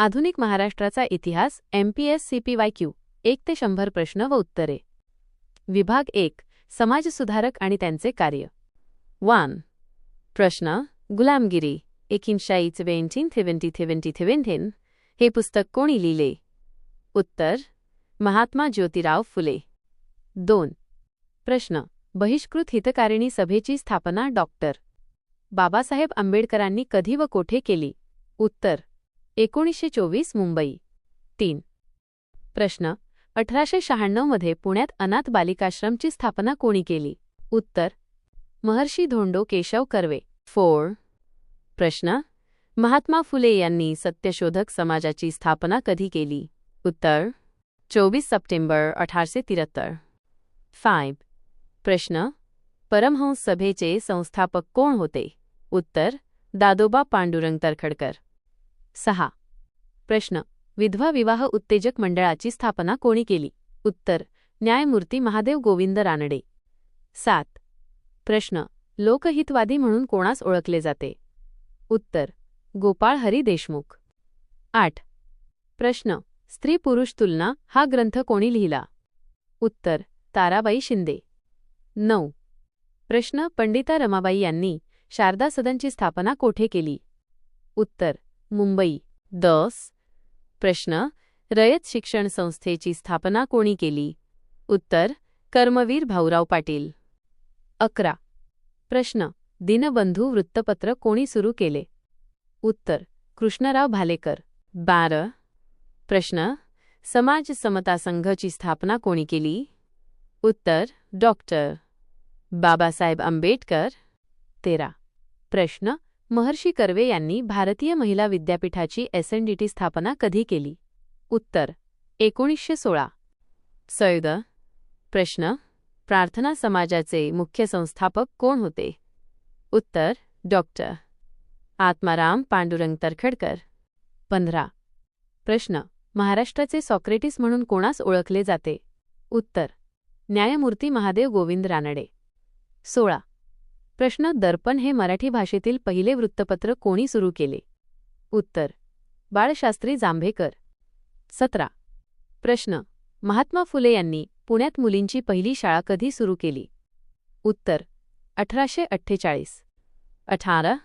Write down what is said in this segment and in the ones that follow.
आधुनिक महाराष्ट्राचा इतिहास एमपीएस सीपीवाय क्यू एक ते शंभर प्रश्न व उत्तरे. विभाग एक समाजसुधारक आणि त्यांचे कार्य. वन. प्रश्न गुलामगिरी एकिनशाई सेव्हन्टीन थेवन्टी थेवन्टी थेव्हन्टीन हे पुस्तक कोणी लिहिले? उत्तर महात्मा ज्योतिराव फुले. दोन. प्रश्न बहिष्कृत हितकारिणी सभेची स्थापना डॉक्टर. बाबासाहेब आंबेडकरांनी कधी व कोठे केली? उत्तर एकोणीसशे चोवीस मुंबई. तीन. प्रश्न. अठराशे शहाण्णवमध्ये पुण्यात अनाथ बालिकाश्रमची स्थापना कोणी केली? उत्तर. महर्षी धोंडो केशव कर्वे. फोर. प्रश्न. महात्मा फुले यांनी सत्यशोधक समाजाची स्थापना कधी केली? उत्तर. चोवीस सप्टेंबर अठराशे त्र्याहत्तर फाईव्ह प्रश्न. परमहंस सभेचे संस्थापक कोण होते? उत्तर. दादोबा पांडुरंग तरखडकर. सहा. प्रश्न. विधवा विवाह उत्तेजक मंडळाची स्थापना कोणी केली? उत्तर. न्यायमूर्ती महादेव गोविंद रानडे. सात. प्रश्न. लोकहितवादी म्हणून कोणास ओळखले जाते? उत्तर. गोपाळ हरी देशमुख. आठ. प्रश्न. स्त्री पुरुष तुलना हा ग्रंथ कोणी लिहिला? उत्तर. ताराबाई शिंदे. नऊ. प्रश्न. पंडिता रमाबाई यांनी शारदा सदनची स्थापना कोठे केली? उत्तर. मुंबई. दस. प्रश्न. रयत शिक्षण संस्थेची स्थापना कोणी केली? उत्तर. कर्मवीर भाऊराव पाटील. अकरा. प्रश्न. दिनबंधू वृत्तपत्र कोणी सुरू केले? उत्तर. कृष्णराव भालेकर. बारा. प्रश्न. समाज समता संघची स्थापना कोणी केली? उत्तर. डॉक्टर. बाबासाहेब आंबेडकर. तेरा. प्रश्न. महर्षी कर्वे यांनी भारतीय महिला विद्यापीठाची एसएनडीटी स्थापना कधी केली? उत्तर एकोणीसशे सोळा. सैद प्रश्न प्रार्थना समाजाचे मुख्य संस्थापक कोण होते? उत्तर डॉक्टर आत्माराम पांडुरंग तरखडकर. पंधरा. प्रश्न महाराष्ट्राचे सॉक्रेटिस म्हणून कोणास ओळखले जाते? उत्तर न्यायमूर्ती महादेव गोविंद रानडे. सोळा. प्रश्न दर्पण हे मराठी भाषेतील पहिले वृत्तपत्र कोणी सुरू केले? उत्तर बाळशास्त्री जांभेकर. सतरा प्रश्न महात्मा फुले यांनी पुण्यात मुलींची पहिली शाळा कधी सुरू केली? उत्तर अठराशे अठ्ठेचाळीस. अठारा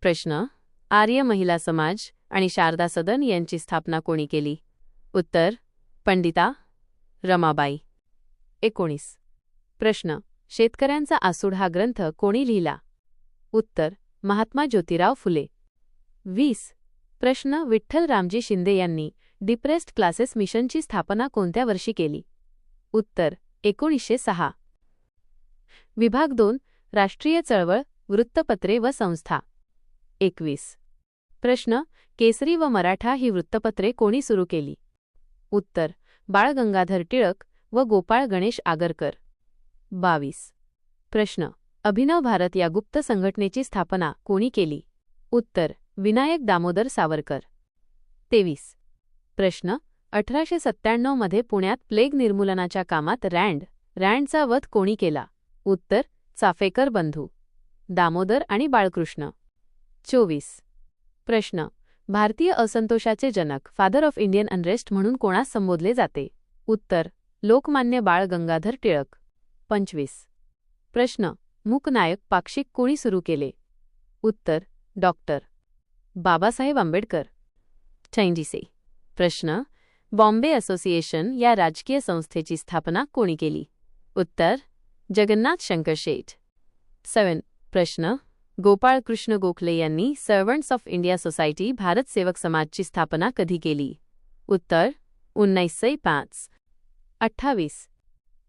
प्रश्न आर्य महिला समाज आणि शारदा सदन यांची स्थापना कोणी केली? उत्तर पंडिता रमाबाई. एकोणीस प्रश्न शेतकऱ्यांचा आसूड हा ग्रंथ कोणी लिहिला? उत्तर महात्मा ज्योतिराव फुले. वीस. प्रश्न विठ्ठल रामजी शिंदे यांनी डिप्रेस्ड क्लासेस मिशनची स्थापना कोणत्या वर्षी केली? उत्तर एकोणीसशे सहा. विभाग दोन राष्ट्रीय चळवळ वृत्तपत्रे व संस्था. एकवीस. प्रश्न केसरी व मराठा ही वृत्तपत्रे कोणी सुरू केली? उत्तर बाळ गंगाधर टिळक व गोपाळ गणेश आगरकर. बावीस. प्रश्न. अभिनव भारत या गुप्त संघटनेची स्थापना कोणी केली? उत्तर. विनायक दामोदर सावरकर. तेवीस. प्रश्न. अठराशे सत्त्याण्णवमध्ये पुण्यात प्लेग निर्मूलनाच्या कामात रँड रँडचा वध कोणी केला? उत्तर. चाफेकर बंधू. दामोदर आणि बाळकृष्ण. चोवीस. प्रश्न. भारतीय असंतोषाचे जनक फादर ऑफ इंडियन अनरेस्ट म्हणून कोणास संबोधले जाते? उत्तर. लोकमान्य बाळ गंगाधर टिळक. पंचवीस. प्रश्न. मूकनायक पाक्षिक कोणी सुरू केले? उत्तर. डॉक्टर. बाबासाहेब आंबेडकर. चैंजीसे. प्रश्न. बॉम्बे असोसिएशन या राजकीय संस्थेची स्थापना कोणी केली? उत्तर. जगन्नाथ शंकर शेठ. सेवन प्रश्न. गोपाळ कृष्ण गोखले यांनी servants of India society Bharat Sevak समाजची स्थापना कधी केली? उत्तर. उन्नीसशे पाच. अठ्ठावीस.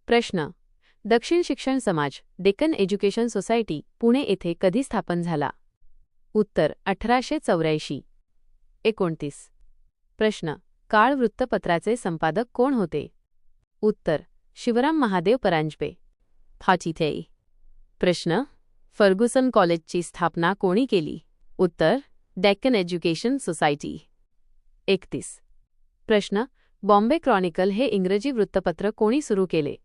प्रश्न. दक्षिण शिक्षण समाज डेक्कन एज्युकेशन सोसायटी पुणे येथे कधी स्थापन झाला? उत्तर अठराशे चौऱ्याऐंशी. एकोणतीस. प्रश्न काळ वृत्तपत्राचे संपादक कोण होते? उत्तर शिवराम महादेव परांजपे. फाचिथे. प्रश्न फर्गुसन कॉलेजची स्थापना कोणी केली? उत्तर डेक्कन एज्युकेशन सोसायटी. एकतीस. प्रश्न बॉम्बे क्रॉनिकल हे इंग्रजी वृत्तपत्र कोणी सुरू केले?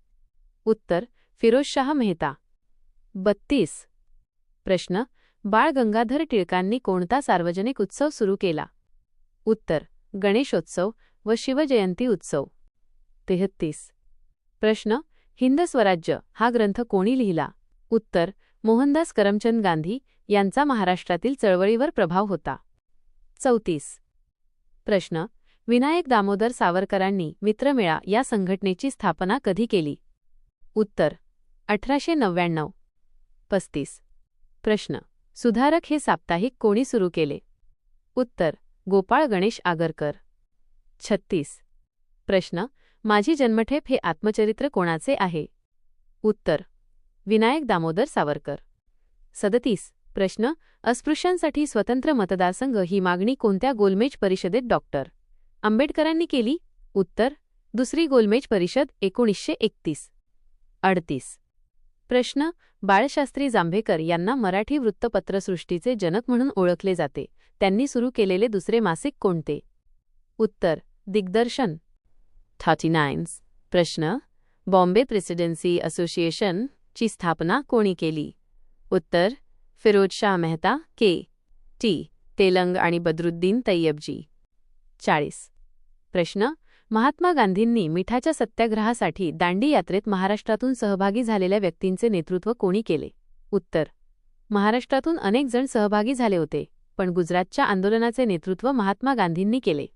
उत्तर फिरोजशाह मेहता. बत्तीस. प्रश्न बाळ गंगाधर टिळकांनी कोणता सार्वजनिक उत्सव सुरू केला? उत्तर गणेशोत्सव व शिवजयंती उत्सव. तेहत्तीस. प्रश्न हिंद स्वराज्य हा ग्रंथ कोणी लिहिला? उत्तर मोहनदास करमचंद गांधी यांचा महाराष्ट्रातील चळवळीवर प्रभाव होता. चौतीस. प्रश्न विनायक दामोदर सावरकरांनी मित्रमेळा या संघटनेची स्थापना कधी केली? उत्तर अठराशे नव्याण्णव. पस्तीस. प्रश्न सुधारक हे साप्ताहिक कोणी सुरू केले? उत्तर गोपाळ गणेश आगरकर. छत्तीस. प्रश्न माझी जन्मठेप हे आत्मचरित्र कोणाचे आहे? उत्तर विनायक दामोदर सावरकर. सदतीस. प्रश्न अस्पृश्यांसाठी स्वतंत्र मतदारसंघ ही मागणी कोणत्या गोलमेज परिषदेत डॉक्टर आंबेडकरांनी केली? उत्तर दुसरी गोलमेज परिषद एकोणीसशे एकतीस. अडतीस. प्रश्न बाळशास्त्री जांभेकर यांना मराठी वृत्तपत्रसृष्टीचे जनक म्हणून ओळखले जाते. त्यांनी सुरू केलेले दुसरे मासिक कोणते? उत्तर दिग्दर्शन. थर्टी नाईन्स प्रश्न बॉम्बे प्रेसिडेन्सी असोसिएशन ची स्थापना कोणी केली? उत्तर फिरोजशाह मेहता के. टी. तेलंग आणि बदरुद्दीन तैयबजी. चाळीस. प्रश्न महात्मा गांधींनी मिठाच्या सत्याग्रहासाठी दांडी यात्रेत महाराष्ट्रातून सहभागी झालेल्या व्यक्तींचे नेतृत्व कोणी केले? उत्तर. महाराष्ट्रातून अनेक जण सहभागी झाले होते पण गुजरातच्या आंदोलनाचे नेतृत्व महात्मा गांधींनी केले.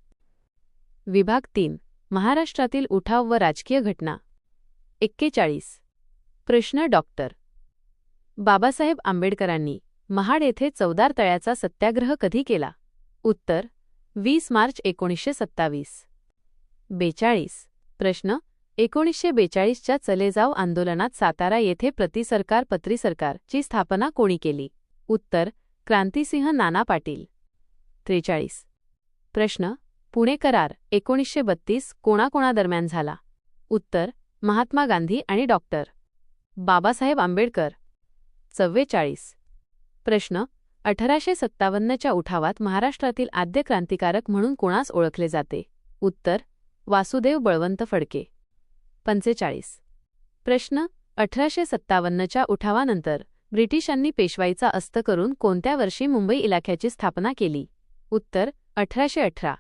विभाग तीन. महाराष्ट्रातील उठाव व राजकीय घटना. एक्केचाळीस. प्रश्न डॉक्टर बाबासाहेब आंबेडकरांनी महाड येथे चौदार तळ्याचा सत्याग्रह कधी केला? उत्तर. वीस मार्च एकोणीसशे सत्तावीस. बेचाळीस. प्रश्न एकोणीसशे बेचाळीसच्या चलेजाव आंदोलनात सातारा येथे प्रतिसरकार पत्रीसरकार ची स्थापना कोणी केली? उत्तर क्रांतिसिंह नाना पाटील. त्रेचाळीस. प्रश्न पुणे करार एकोणीसशे बत्तीस कोणाकोणादरम्यान झाला? उत्तर महात्मा गांधी आणि डॉक्टर बाबासाहेब आंबेडकर. चव्वेचाळीस. प्रश्न अठराशे सत्तावन्नच्या उठावात महाराष्ट्रातील आद्य क्रांतिकारक म्हणून कोणास ओळखले जाते? उत्तर वासुदेव बळवंत फडके. पंचेचाळीस. प्रश्न अठराशे सत्तावन्नच्या उठावानंतर ब्रिटिशांनी पेशवाईचा अस्त करून कोणत्या वर्षी मुंबई इलाख्याची स्थापना केली? उत्तर अठराशे अठरा.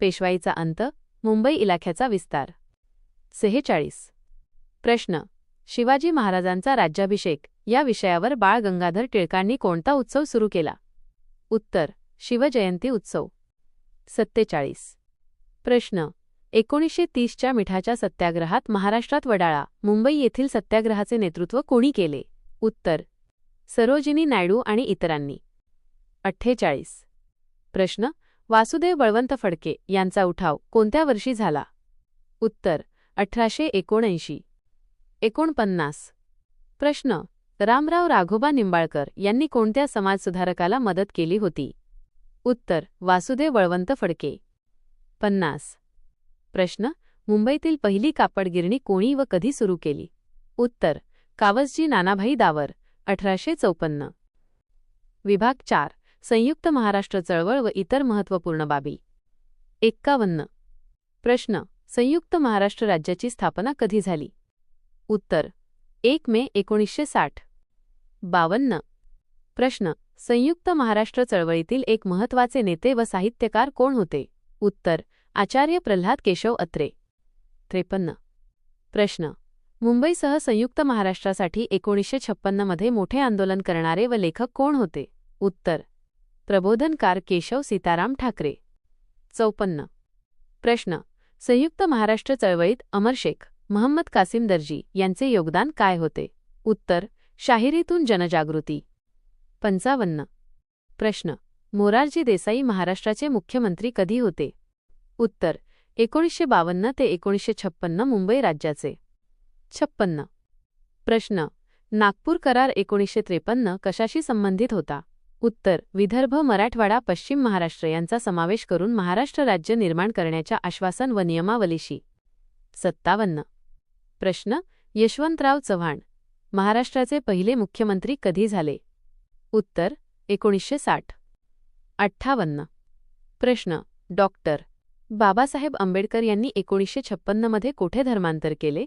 पेशवाईचा अंत मुंबई इलाख्याचा विस्तार. सेहेचाळीस. प्रश्न शिवाजी महाराजांचा राज्याभिषेक या विषयावर बाळ गंगाधर टिळकांनी कोणता उत्सव सुरू केला? उत्तर शिवजयंती उत्सव. सत्तेचाळीस. प्रश्न एकोणीसशे तीसच्या मिठाच्या सत्याग्रहात महाराष्ट्रात वडाळा मुंबई येथील सत्याग्रहाचे नेतृत्व कोणी केले? उत्तर सरोजिनी नायडू आणि इतरांनी. अठ्ठेचाळीस. प्रश्न वासुदेव बळवंत फडके यांचा उठाव कोणत्या वर्षी झाला? उत्तर अठराशे एकोणऐंशी. एकोणपन्नास. प्रश्न रामराव राघोबा निंबाळकर यांनी कोणत्या समाजसुधारकाला मदत केली होती? उत्तर वासुदेव बळवंत फडके. पन्नास. प्रश्न मुंबईतील पहिली कापडगिरणी कोणी व कधी सुरू केली? उत्तर कावसजी नानाभाई दावर अठराशे चौपन्न. विभाग चार संयुक्त महाराष्ट्र चळवळ व इतर महत्त्वपूर्ण बाबी. एक्कावन्न. प्रश्न संयुक्त महाराष्ट्र राज्याची स्थापना कधी झाली? उत्तर एक मे एकोणीसशे साठ. बावन्न. प्रश्न संयुक्त महाराष्ट्र चळवळीतील एक महत्त्वाचे नेते व साहित्यकार कोण होते? उत्तर आचार्य प्रल्हाद केशव अत्रे. त्रेपन्न. प्रश्न. मुंबईसह संयुक्त महाराष्ट्रासाठी एकोणीसशे छप्पन्नमध्ये मोठे आंदोलन करणारे व लेखक कोण होते? उत्तर. प्रबोधनकार केशव सीताराम ठाकरे. चौपन्न. प्रश्न. संयुक्त महाराष्ट्र चळवळीत अमर शेख महम्मद कासिम दर्जी यांचे योगदान काय होते? उत्तर. शाहिरीतून जनजागृती. पंचावन्न. प्रश्न. मोरारजी देसाई महाराष्ट्राचे मुख्यमंत्री कधी होते? उत्तर एकोणीसशे बावन्न ते एकोणीसशे छप्पन्न मुंबई राज्याचे. छप्पन्न. प्रश्न नागपूर करार एकोणीसशे त्रेपन्न कशाशी संबंधित होता? उत्तर विदर्भ मराठवाडा पश्चिम महाराष्ट्र यांचा समावेश करून महाराष्ट्र राज्य निर्माण करण्याच्या आश्वासन व नियमावलीशी. सत्तावन्न. प्रश्न यशवंतराव चव्हाण महाराष्ट्राचे पहिले मुख्यमंत्री कधी झाले? उत्तर एकोणीसशे साठ. अठ्ठावन्न. प्रश्न डॉक्टर बाबासाहेब आंबेडकर यांनी एकोणीसशे छप्पन्नमध्ये कोठे धर्मांतर केले?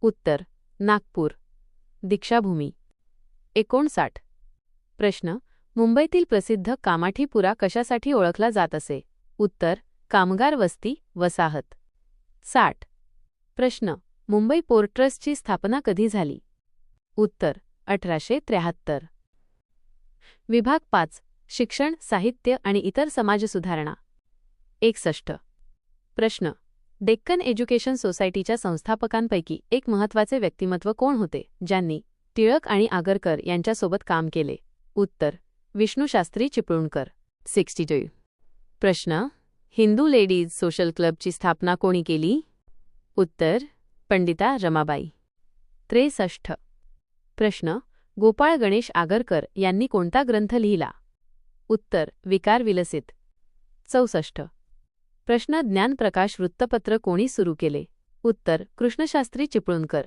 उत्तर नागपूर. दीक्षाभूमी. एकोणसाठ. प्रश्न मुंबईतील प्रसिद्ध कामाठीपुरा कशासाठी ओळखला जात असे? उत्तर कामगार वस्ती वसाहत. साठ. प्रश्न मुंबई पोर्ट ट्रस्टची स्थापना कधी झाली? उत्तर अठराशे त्र्याहत्तर. विभाग पाच शिक्षण साहित्य आणि इतर समाजसुधारणा. एकसष्ट. प्रश्न. डेक्कन एज्युकेशन सोसायटीच्या संस्थापकांपैकी एक महत्त्वाचे व्यक्तिमत्व कोण होते? ज्यांनी टिळक आणि आगरकर यांच्यासोबत काम केले. उत्तर. विष्णूशास्त्री चिपळूणकर. Sixty two. प्रश्न. हिंदू लेडीज सोशल क्लबची स्थापना कोणी केली? उत्तर. पंडिता रमाबाई. त्रेसष्ट. प्रश्न. गोपाळ गणेश आगरकर यांनी कोणता ग्रंथ लिहिला? उत्तर. विकार विलसित. चौसष्ट. प्रश्न ज्ञानप्रकाश वृत्तपत्र कोणी सुरू केले? उत्तर कृष्णशास्त्री चिपळूणकर.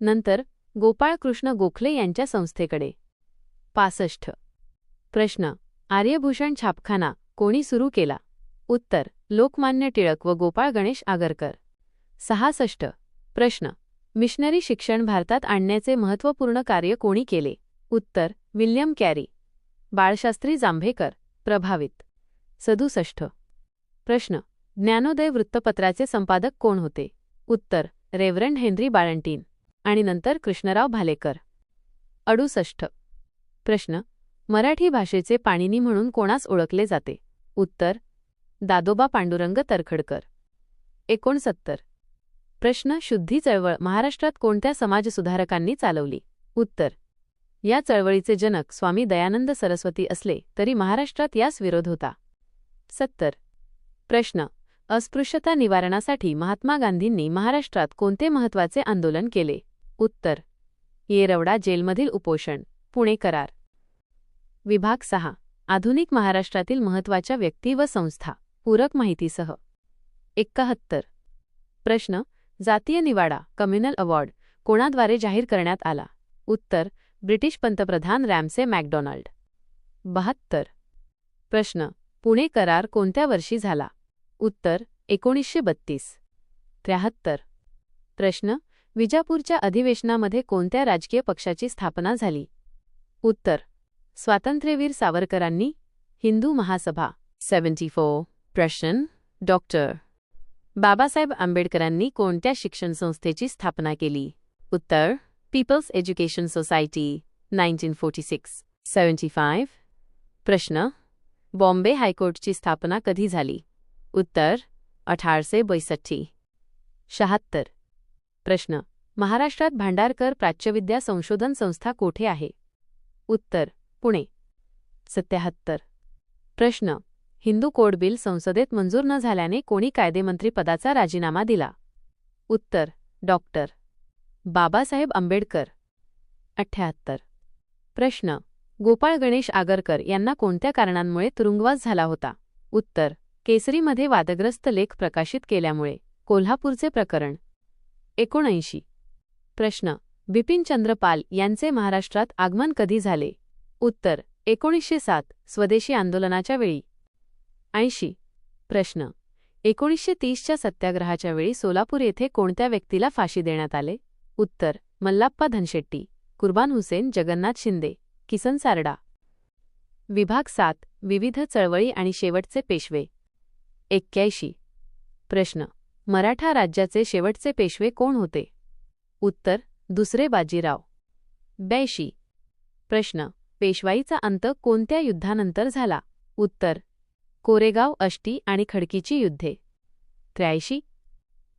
नंतर गोपाळ कृष्ण गोखले यांच्या संस्थेकडे. पासष्ट. प्रश्न आर्यभूषण छापखाना कोणी सुरू केला? उत्तर लोकमान्य टिळक व गोपाळ गणेश आगरकर. सहासष्ट. प्रश्न मिशनरी शिक्षण भारतात आणण्याचे महत्त्वपूर्ण कार्य कोणी केले? उत्तर विल्यम कॅरी. बाळशास्त्री जांभेकर प्रभावित. सदुसष्ट. प्रश्न ज्ञानोदय वृत्तपत्राचे संपादक कोण होते? उत्तर रेव्हरंड हेनरी बाळंटीन आणि नंतर कृष्णराव भालेकर. अडुसष्ट. प्रश्न मराठी भाषेचे पाणिनी म्हणून कोणास ओळखले जाते? उत्तर दादोबा पांडुरंग तरखडकर. एकोणसत्तर. प्रश्न शुद्धी चळवळ महाराष्ट्रात कोणत्या समाजसुधारकांनी चालवली? उत्तर या चळवळीचे जनक स्वामी दयानंद सरस्वती असले तरी महाराष्ट्रात यास विरोध होता. सत्तर. प्रश्न अस्पृश्यता निवारणासाठी महात्मा गांधींनी महाराष्ट्रात कोणते महत्त्वाचे आंदोलन केले? उत्तर. येरवडा जेलमधील उपोषण. पुणे करार. विभाग सहा. आधुनिक महाराष्ट्रातील महत्त्वाच्या व्यक्ती व संस्था. पूरक माहितीसह. एक्काहत्तर. प्रश्न. जातीय निवाडा कम्युनल अवॉर्ड कोणाद्वारे जाहीर करण्यात आला? उत्तर. ब्रिटिश पंतप्रधान रॅमसे मॅकडॉनाल्ड. बहात्तर. प्रश्न. पुणे करार कोणत्या वर्षी झाला? उत्तर एकोणीसशे बत्तीस. त्र्याहत्तर. प्रश्न विजापूरच्या अधिवेशनामध्ये कोणत्या राजकीय पक्षाची स्थापना झाली? उत्तर स्वातंत्र्यवीर सावरकरांनी हिंदू महासभा. Seventy four. प्रश्न डॉक्टर. बाबासाहेब आंबेडकरांनी कोणत्या शिक्षण संस्थेची स्थापना केली? उत्तर people's education society nineteen forty six. Seventy five प्रश्न बॉम्बे हायकोर्टची स्थापना कधी झाली? उत्तर अठारशे बैसठी शहात्तर. प्रश्न. महाराष्ट्रात भांडारकर प्राच्यविद्या संशोधन संस्था कोठे आहे? उत्तर. पुणे. सत्याहत्तर. प्रश्न. हिंदू कोड बिल संसदेत मंजूर न झाल्याने कोणी कायदेमंत्री पदाचा राजीनामा दिला? उत्तर. डॉक्टर. बाबासाहेब आंबेडकर. अठ्ठ्याहत्तर प्रश्न. गोपाळ गणेश आगरकर यांना कोणत्या कारणांमुळे तुरुंगवास झाला होता? उत्तर. केसरीमध्ये वादग्रस्त लेख प्रकाशित केल्यामुळे कोल्हापूरचे प्रकरण. एकोणऐंशी. प्रश्न. बिपिनचंद्र पाल यांचे महाराष्ट्रात आगमन कधी झाले? उत्तर. एकोणीसशे सात. स्वदेशी आंदोलनाच्या वेळी. ऐंशी. प्रश्न. एकोणीसशे तीसच्या सत्याग्रहाच्या वेळी सोलापूर येथे कोणत्या व्यक्तीला फाशी देण्यात आले? उत्तर. मल्लाप्पा धनशेट्टी कुर्बान हुसेन जगन्नाथ शिंदे किसन सारडा. विभाग सात. विविध चळवळी आणि शेवटचे पेशवे. एक्क्याऐंशी. प्रश्न. मराठा राज्याचे शेवटचे पेशवे कोण होते? उत्तर. दुसरे बाजीराव. ब्याऐंशी. प्रश्न. पेशवाईचा अंत कोणत्या युद्धानंतर झाला? उत्तर. कोरेगाव अष्टी आणि खडकीची युद्धे. त्र्याऐंशी.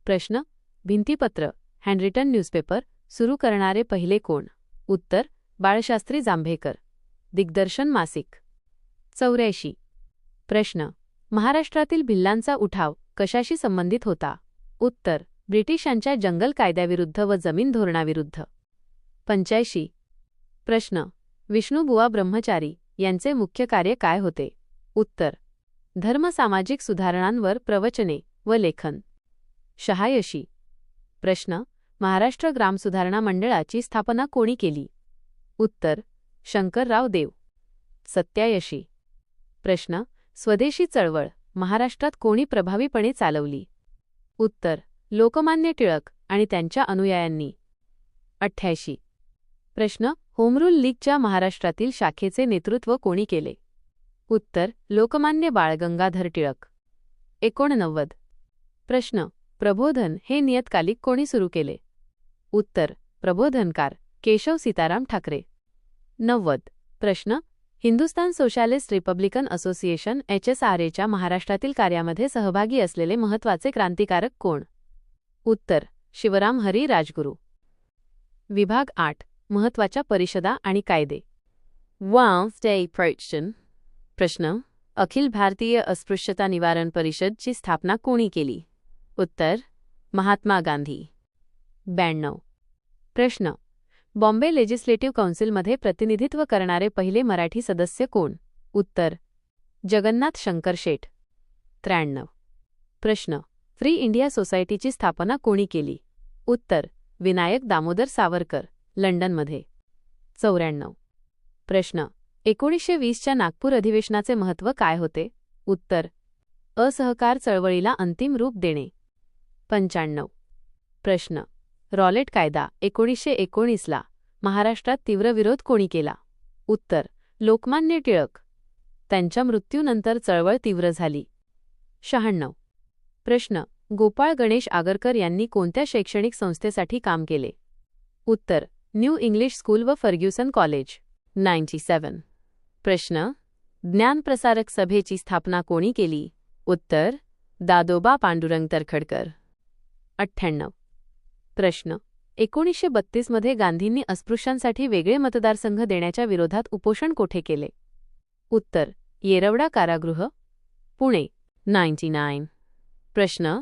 प्रश्न. भिंतीपत्र. Handwritten newspaper. सुरू करणारे पहिले कोण? उत्तर. बाळशास्त्री जांभेकर. दिग्दर्शन मासिक. चौऱ्याऐंशी. प्रश्न. महाराष्ट्रातील भिल्लांचा उठाव कशाशी संबंधित होता? उत्तर ब्रिटिशांच्या जंगल कायद्याविरुद्ध व जमीन धोरणाविरुद्ध. पंच्याऐंशी. प्रश्न विष्णुबुवा ब्रह्मचारी यांचे मुख्य कार्य काय होते? उत्तर धर्मसामाजिक सुधारणांवर प्रवचने व लेखन. शहायशी प्रश्न महाराष्ट्र ग्राम सुधारणा मंडळाची स्थापना कोणी केली? उत्तर शंकरराव देव. सत्यायशी प्रश्न स्वदेशी चळवळ महाराष्ट्रात कोणी प्रभावीपणे चालवली? उत्तर लोकमान्य टिळक आणि त्यांच्या अनुयायांनी. अठ्ठ्याऐंशी. प्रश्न होमरूल लीगच्या महाराष्ट्रातील शाखेचे नेतृत्व कोणी केले? उत्तर लोकमान्य बाळ गंगाधर टिळक. एकोणनव्वद. प्रश्न प्रबोधन हे नियतकालिक कोणी सुरू केले? उत्तर प्रबोधनकार केशव सीताराम ठाकरे. नव्वद. प्रश्न Hindustan socialist republican association H S R एच्या महाराष्ट्रातील कार्यामध्ये सहभागी असलेले महत्त्वाचे क्रांतिकारक कोण? उत्तर शिवराम हरी राजगुरू. विभाग आठ महत्त्वाच्या परिषदा आणि कायदे. वा प्रश्न अखिल भारतीय अस्पृश्यता निवारण परिषदची स्थापना कोणी केली? उत्तर महात्मा गांधी. ब्याण्णव. प्रश्न बॉम्बे लेजिस्लेटिव्ह काउन्सिलमध्ये प्रतिनिधित्व करणारे पहिले मराठी सदस्य कोण? उत्तर. जगन्नाथ शंकर शेठ. त्र्याण्णव. प्रश्न. फ्री इंडिया सोसायटीची स्थापना कोणी केली? उत्तर. विनायक दामोदर सावरकर लंडनमध्ये. चौऱ्याण्णव. प्रश्न. एकोणीसशे वीसच्या नागपूर अधिवेशनाचे महत्त्व काय होते? उत्तर. असहकार चळवळीला अंतिम रूप देणे. पंच्याण्णव. प्रश्न. रॉलेट कायदा एकोणीसशे एकोणीसला महाराष्ट्रात तीव्र विरोध कोणी केला? उत्तर लोकमान्य टिळक. त्यांच्या मृत्यूनंतर चळवळ तीव्र झाली. शहाण्णव. प्रश्न गोपाळ गणेश आगरकर यांनी कोणत्या शैक्षणिक संस्थेसाठी काम केले? उत्तर न्यू इंग्लिश स्कूल व फर्ग्युसन कॉलेज. Ninety seven. प्रश्न ज्ञानप्रसारक सभेची स्थापना कोणी केली? उत्तर दादोबा पांडुरंग तरखडकर. अठ्ठ्याण्णव. प्रश्न. एकोणीसशे बत्तीसमध्ये गांधींनी अस्पृश्यांसाठी वेगळे मतदारसंघ देण्याच्या विरोधात उपोषण कोठे केले? उत्तर येरवडा कारागृह पुणे नाईन्टी नाईन. प्रश्न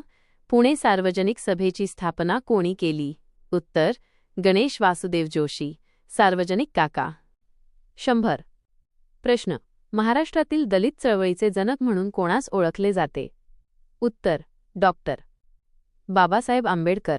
पुणे सार्वजनिक सभेची स्थापना कोणी केली? उत्तर गणेश वासुदेव जोशी सार्वजनिक काका. शंभर. प्रश्न महाराष्ट्रातील दलित चळवळीचे जनक म्हणून कोणास ओळखले जाते? उत्तर डॉक्टर. बाबासाहेब आंबेडकर.